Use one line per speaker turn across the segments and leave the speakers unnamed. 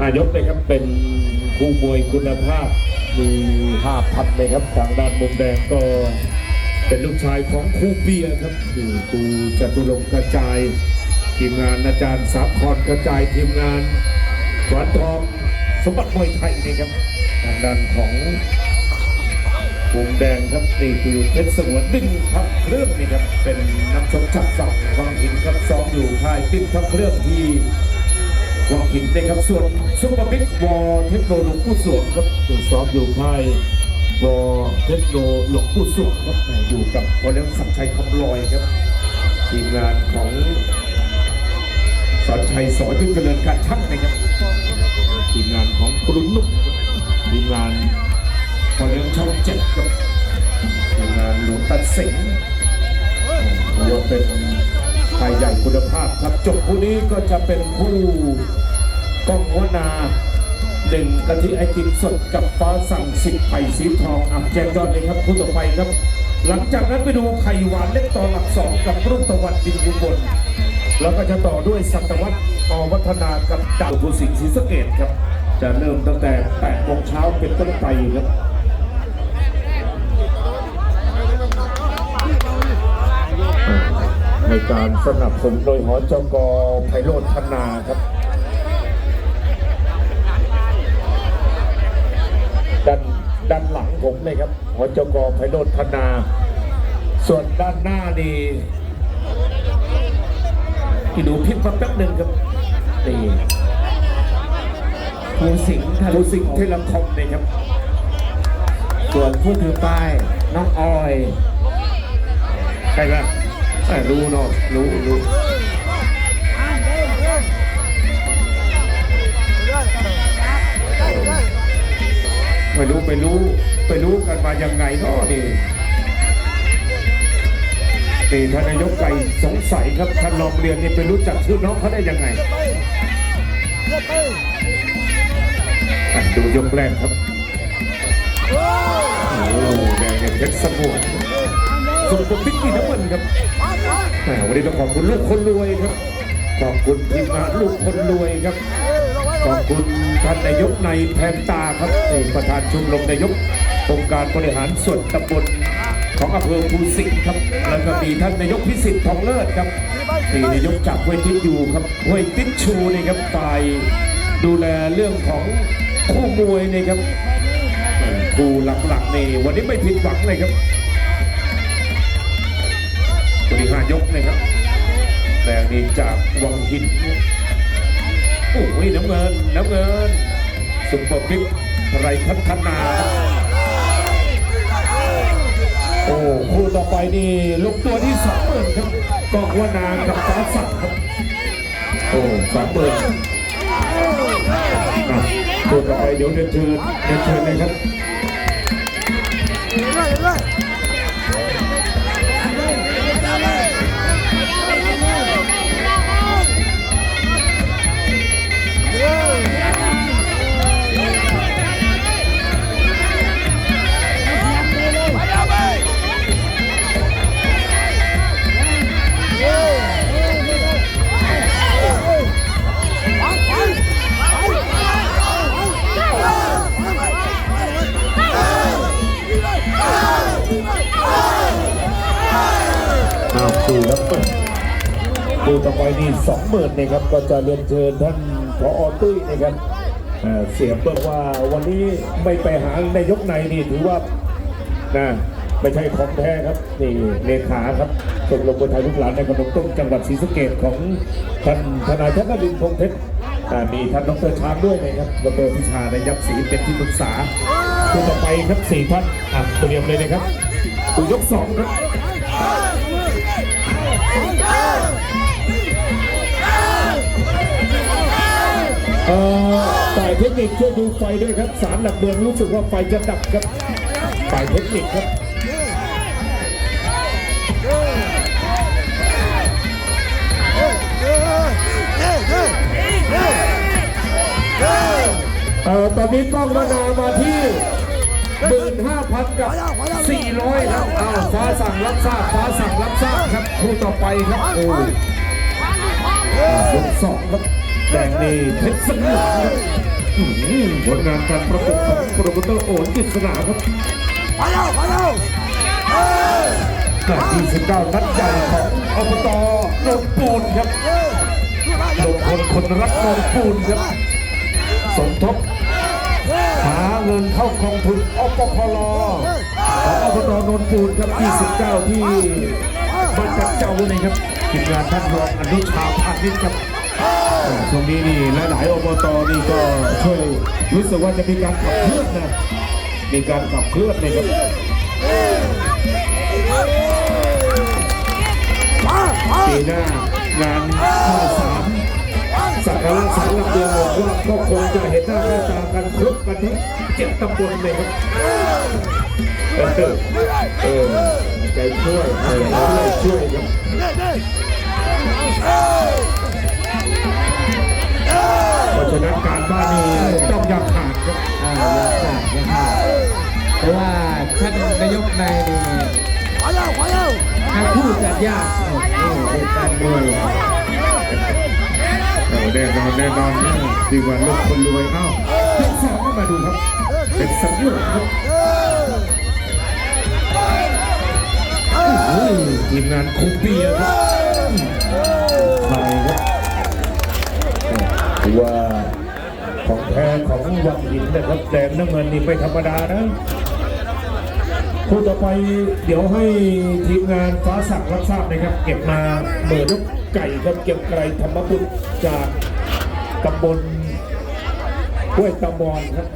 อายกเลยครับเป็นคู่มวยคุณภาพมีห้าพันเลยครับทางด้านมุมแดงก็เป็นลูกชายของครูเบียร์ครับคือครูจตุรงค์กระจาย ทีมงานอาจารย์สาครกระจายทีมงานหวานทองสมบัติมวยไทยนี่ครับทางด้านของมุมแดงครับนี่คือเพชรสงวนดิ้งทับเครื่องนี่ครับเป็นนักชกจับสองวังหินครับซ้อมอยู่ค่ายปิ้งทับเครื่องที่ วังหินนะครับส่วนซุปเปอร์บิ๊กวอเทคโนหลวงปู่สวงครับอยู่ซ้อมอยู่ค่ายวอเทคโนหลวงปู่สวงครับอยู่กับพอเลี้ยงสักดิ์ชัยคำลอยครับทีมงานของสอนชัยสอนยุ่งเจริญการช่างนะครับทีมงานของกรุณนุ่มครับทีมงานพอเลี้ยงช่องเจ็ดครับทีมงานหลวงตัดสิงห์ถือว่าเป็นไทยใหญ่คุณภาพครับจบคู่นี้ก็จะเป็นผู้ ก้องหัวนาหนึ่งกะทิไอติมสดกับฟ้าสั่งสิบไผ่สีทองอับแจงยอดเลยครับคู่ต่อไปครับ หลังจากนั้นไปดูไข่หวานเล็กต่อหลักสองกับรุ่งตะวันดินอุบลแล้วก็จะต่อด้วยสัตวัตอวัฒนากับดาวภูสิงห์ศรีสะเกดครับ จะเริ่มตั้งแต่8โมงเช้าเป็นต้นไปครับในการสนับสนุนโดยหอจกไพโรธธนาครับ ด้านหลังผมเลยครับหอจกไพโรธธนา ส่วนด้านหน้านี่พี่ดูพิมพ์มาแป๊บหนึ่งครับนี่
ภูสิงห์ทะ
ดู
ลุ
สิ่งเทเลคอมเลยครับ
ส่วนผู้ถือป้ายน้องออย
ใช่ไหมอ่ารู้เนาะรู้รู้ ไม่รู้ไปรู้ไปรู้กันมายังไงเนาะนี่นี่ท่านนายกไก่สงสัยครับท่านรองเรียนนี่ไปรู้จักชื่อน้องเขาได้ยังไงดูยกแรกครับโอ้แดงเนี่ยเพชรสมวนส่วนผมพิกกี้น้ำมันครับวันนี้ต้องขอบคุณลูกคนรวยครับ ขอบคุณทีมงานลูกคนรวยครับ ขอบคุณท่านนายกในแพนตาครับเอกประธานชุมรมนายกองค์การบริหารส่วนตำบลของอำเภอภูสิงห์ครับ แล้วก็มีท่านนายกพิสิทธิ์ทองเลิศครับที่นายกจากห้วยทิศอยู่ครับห้วยติดชูนี่ครับฝ่ายดูแลเรื่องของคู่มวยนี่ครับคู่หลักๆนี่วันนี้ไม่ผิดหวังเลยครับบริหารยกนะครับแต่นี่จากวังหิน โอ้ยน้ำเงินน้ำเงิน สุปเปอร์บิ๊กไรพัฒนา โอ้คู่ต่อไปนี่ลูกตัวที่สองหมื่นครับกองวานางกับฟ้าสั่งครับโอ้สองหมื่นคู่ต่อไปเดี๋ยวเดินเชิญเดินเชิญเลยครับ สองหมื่นนะครับก็จะเรียนเชิญท่านพอตุ้ยนะครับเเสียงบอกว่าวันนี้ไม่ไปหาในยกในนี่ถือว่านะไม่ใช่ของแท้ครับนี่เลขาครับชมรมคนไทยลูกหลานในขนมต้มจังหวัดศรีสะเกดของท่านทนายธนรินพงเพชรอ่มีท่านดรชางด้วยนะครับดรพิชาในยักษ์ศรีเป็นที่ปรึกษาคู่ต่อไปครับสี่ท่านอะเตรียมเลยนะครับตัวยกสองครับ เอ่อฝ่ายเทคนิคช่วยดูไฟด้วยครับสารหลักเมืองรู้สึกว่าไฟจะดับครับฝ่ายเทคนิคครับเอ่อตอนนี้กล้องนานามาที่หมื่นห้าพันกับสี่ร้อยครับอ้าวฟ้าสั่งรับทราบฟ้าสั่งรับทราบครับคู่ต่อไปครับโอ้ยกสองครับ แดงนี่เพชรสนาผลงานการประกบของโปรโมเตอร์โอนกิษณาครับ
ไปเร็
วไปเร็วแต่ที่สิบเก้านัดใหญ่ของอบตนนปูนครับลงคนคนรักนนปูนครับสมทบหาเงินเข้ากองทุนอปคลของอบตนนปูนครับที่สิบเก้าที่บ้านจัดเจ้าเลยครับกิจการท่านรองอนุชาพาณิชครับ อ่าช่วงนี้นี่หลายๆอบตนี่ก็ช่วยรู้สึกว่าจะมีการขับเคลื่อนนะมีการขับเคลื่อนเลยครับปีหน้างานข้าวสารสักการะสารลักเมืองบอกว่าก็คงจะเห็นหน้าค่าตากันครบกันทั้งเจ็ดตำบลเลยครับเออเออใจช่วยเออเอาใจช่วยครับ เพราะฉะนั้นการบ้านนี้ต้องย่าขาดครับ
ย่าขาดอย่าขาดเพราะว่าท่านนายกใน
นี่
อาพูดจัดยากโอ้โหเป็นการรวย
เอาแน่นอนแน่นอนดีกว่าลูกคนรวยเข้าเป็นสองก็มาดูครับ เป็นสองลูกครับโอ้โหทีมงานคุปปี้ครับ ถือว่าของแท้ของวังหินนะครับแดงน้ำเงินนี่ไม่ธรรมดานะคู่ต่อไปเดี๋ยวให้ทีมงานฟ้าสักดิ์รับทราบนะครับ เก็บมาเบิดลูกไก่ครับเก็บไก่ธรรมบุตรจากตำบลห้วยตะบอนครับ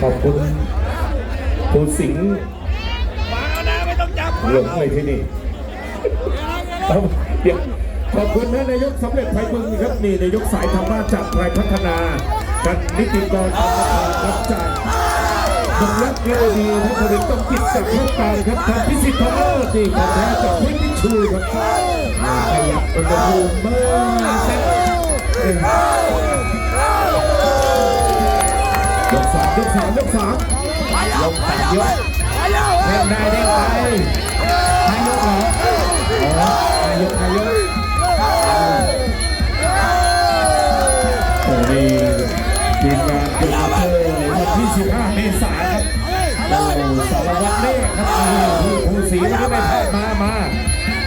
ขอบคุณคุณสิงห์หลงเลยที่นี่เอาเดี๋ยว ขอบคุณนะนายกสำเร็จไทยบึงครับนี่นายกสายธรรมะจากไทยพัฒนาท่านนิติกรธรรมทานรับจากดงรักเรวดีท่านผลิตต้องจิตจากโลกกายครับท่านพิสิทธิ์ทองเลิศที่ของแท้จากพิจิชูครับขยับอุณหภูมิเมื่อเซ็ตเอ้ยกสามยกสามยกสาม
ลงตัดยก！เล่นได้เล่นไปนายกเหรออ๋อนายกนายก
15เมษาครับโอ้สารวัตรเล่ครับผู้ผู้สีวันนี้ไม่พลาดมามา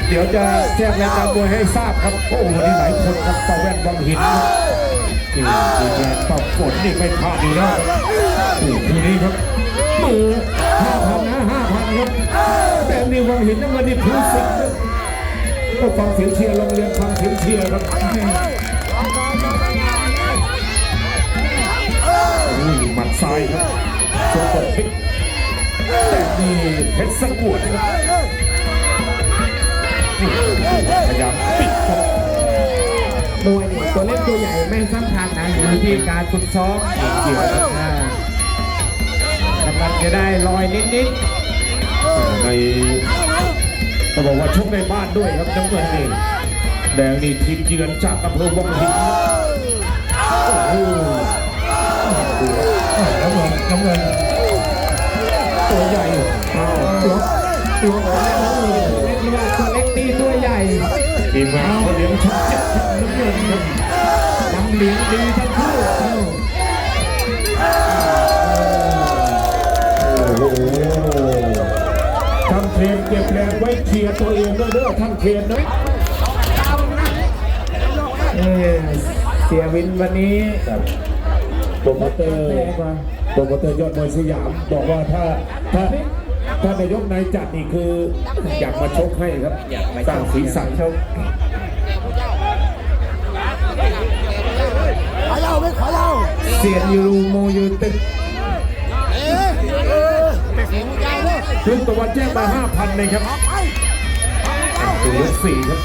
เดี๋ยวจะแจ้งรายการมวยให้ทราบครับ โอ้วันนี้หลายคนครับต่อแว่นวังหินครับนี่ทีมงานต่อฝนนี่ไม่พลาดอีกแล้วโอ้ทีนี้ครับมือห้าพันนะห้าพันครับแต่นี่วังหินนั่นมันนี่ผู้สิงห์ก็ฟังเสียงเชียร์โรงเรียนฟังเสียงเชียร์ครับอุ้ยหมัดซ้ายครับ โซกดพลิกแต่นี่เพชรสงวนครับนี่พยายามปิดครับ
มวยนี่ตัวเล็กตัวใหญ่ไม่สำคัญนะอยู่ที่การฝึกซ้อมเกี่ยวกับอ่ากำลังจะได้ลอยนิด
ในต้องบอกว่าชกในบ้านด้วยครับน้ำเงินนี่แดงนี่ทีมเยือนจากอำเภอวังหินโอ้โหน้ำเงินน้ำเงิน ตัวใหญ่อ้าวตัวตัว
ๆเล็กหรือว่าตัวเล็กตีตัวใหญ่
ทีมงานเขาเลี้ยงชุดเจ็ดครับน้ำเงินครับ
น้ำเลี้ยงดีทั้งคู่เอ้า
โอ้โหท่านเทรนเก็บแรงไว้เคลียร์ตัวเองด้วยเด้อท่านเทรนนะ
เอ้ยเสียวินวันนี้
ครับโปรโมเตอร์โป โรโมเตอร์ยอดมวยสยามบอกว่าถ้าถ้าถ้านายกนายจัดนี่คือ อยากมาชกให้ครับอยากสร้างสีสันเขา
ขอเล่าไม่ขอ
เล่าเสียนยูรูโมยูตึก
ลุงตะวันแจ้งมาห้าพันเลยครับตัวยกสี่ครับ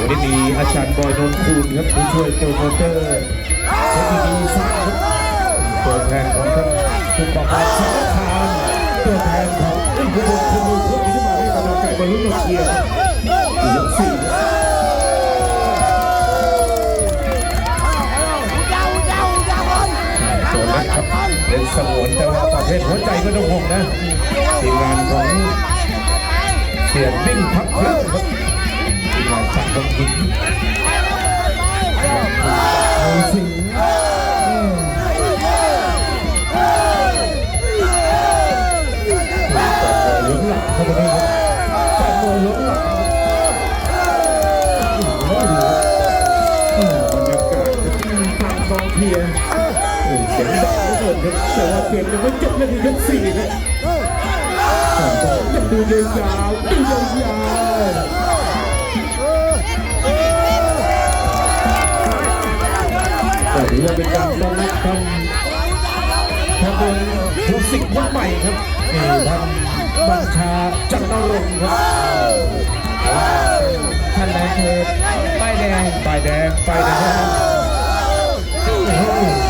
วันนี้มีอาจารย์บอยนนท์คูณครับผู้ช่วยโปรโมเตอร์ทคนิคสางครับ ตัวแทนของท่านคุณประพันธ์สัารตัวแทนของอีกบุคคลคนหนึ่งที่มาให้กำลังใจบรรลุนกเกียรติยกสี่ส่วนนั้นครับเป็นสมวนแต่ว่าประเภทหัวใจก็ต้องห่วงนะทีมงานของเสียงวิ่งพักเพื่อ สียงดังเหลือเกินครับแต่ว่าเกมยังไม่จบเลยที่สี่ครับยังดูยาวดูยาวๆแต่ถือว่าเป็นการต้อนรับท่านท่านเป็นผู้สิงห์คนใหม่ครับนี่ท่านบัญชาจันทรงค์ครับ
ท่านนายเทพป้ายแดง
ป้ายแดงป้ายแดง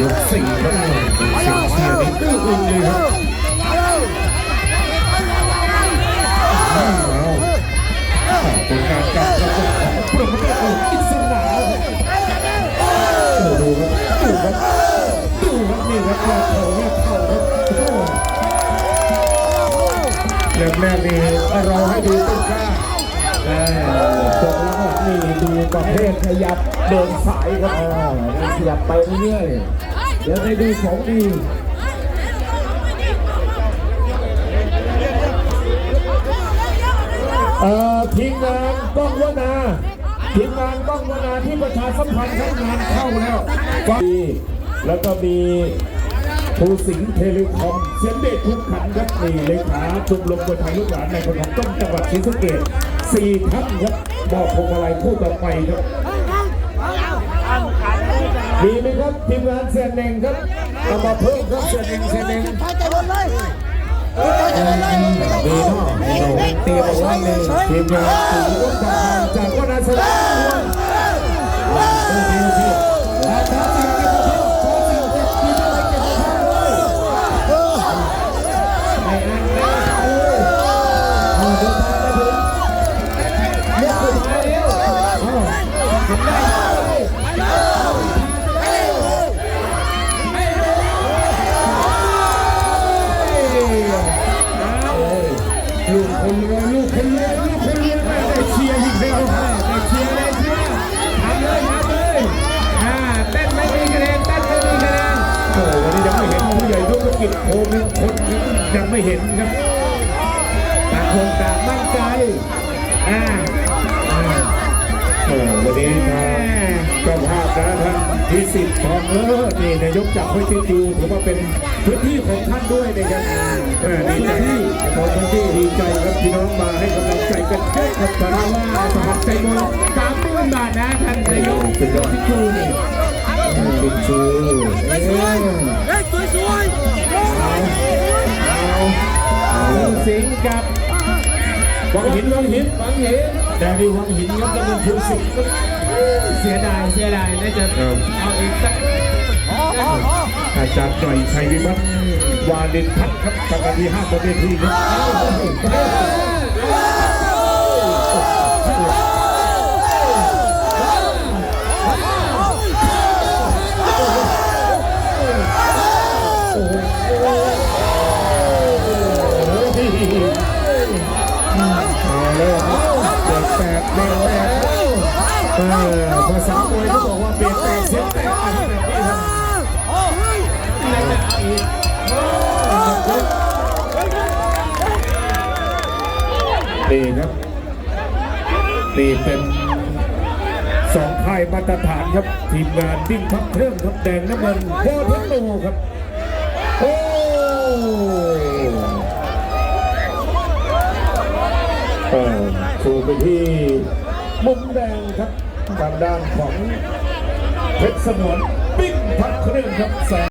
ยกสี่ครับเสียงเชียร์นี่อื้ออึงเลยครับอ้านการการประกบของโปรโมเตอร์อิสระโอ้ดูครับดูครับดูครับนี่ครับแรกเข่าแรกเข่าครับเริ่มแรกนี่เราให้ดูต้นกล้า จบแล้วก็นี่ดูประเภทขยับเดินสายครับอ่าขยับไปเรื่อยๆเดี๋ยวได้ดูของดีเอ่อทีมงานก้องวนาทีมงานก้องวนาที่ประชาสัมพันธ์ทั้งงานเข้าแล้วก็มีแล้วก็มี ภูสิงห์เทเลคอมเสียงเด็กทุกขันครับนี่เลขาชมรมคนไทยลูกหลานในคนของต้นจังหวัดศรีสะเกษสี่ท่านครับบอกพวงมาลัยคู่ต่อไปครับมีไหมครับทีมงานเสียนเน่งครับเอามาเพิ่มครับเสียนเน่งเสียนเน่ง
ทายใจหมดเลยทายใจหมดเลย
มีเนาะมีเนาะเตรียมเอาไว้เลยทีมงานสูงต้นทางจากวัดนาสวรรค์โอเคโอเค กิจโคมงคนยังไม่เห็นครับ
ต่างคนต่างมั่นใจอ่า
เออวันนี้ทางเจ้าภาพนะท่านพิสิทธิ์ทองเออนี่นายกจากห้วยติจูถือว่าเป็นพื้นที่ของท่านด้วยนะครับเออดีใจของพื้นที่ดีใจครับพี่น้องมาให้กำลังใจกันเยอะครับเพราะว่าสมัครใจมวย
สามหมื่นบาทนะท่านนายก
สุดยอด
ที่ชูนี่
ติดชู
เอ้ย
เฮ้ยสวย วู
สิงห์กับ
วังหินวังหิน
วังหิน
แต่ดีวังหินครับจะเป็นภูสิงห์
เสียดายเสียดายน่าจะเอาอีกสัก
อาจารย์หน่อยชัยวิวัฒน์วาลินพัฒน์ครับทำงานที่ห้าบนเวทีครับ นี่ครับนี่เป็นสองค่ายมาตรฐานครับทีมงานดิ้งพักเครื่องครับแดงน้ำเงินโคตรโตครับโอ้เออชูไปที่มุมแดงครับทางด้านของเพชรสมวนปิ้งพักเครื่องครับ